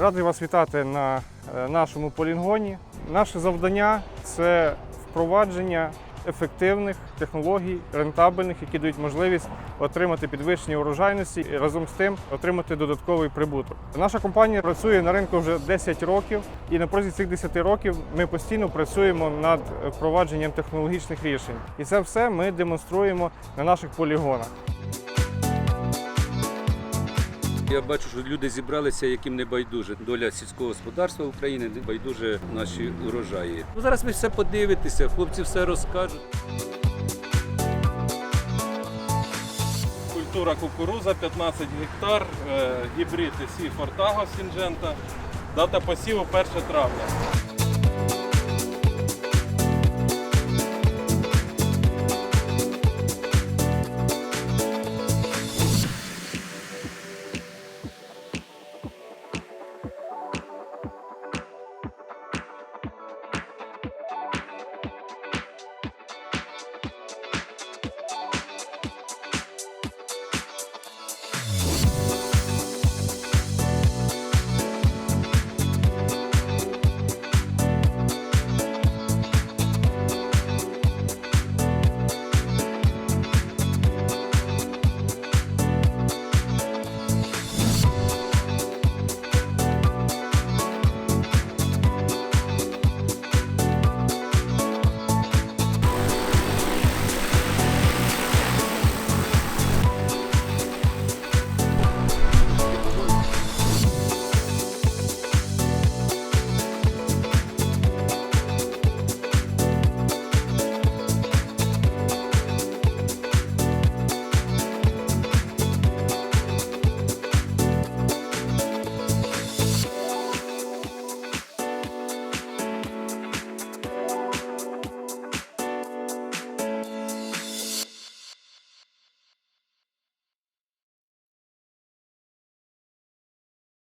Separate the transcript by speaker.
Speaker 1: Радий вас вітати на е, нашому полігоні. Наше завдання це впровадження ефективних технологій, рентабельних, які дають можливість отримати підвищення урожайності і разом з тим отримати додатковий прибуток. Наша компанія працює на ринку вже 10 років, і на протязі цих 10 років ми постійно працюємо над впровадженням технологічних рішень. І це все ми демонструємо на наших полігонах.
Speaker 2: Я бачу, що люди зібралися, яким не байдуже доля сільського господарства України, не байдуже наші урожаї. Ну, зараз ви все подивитеся, хлопці все розкажуть.
Speaker 3: Культура кукуруза 15 гектар, е, гібрид СІ Фортаго сінжента, Дата посіву 1 травня.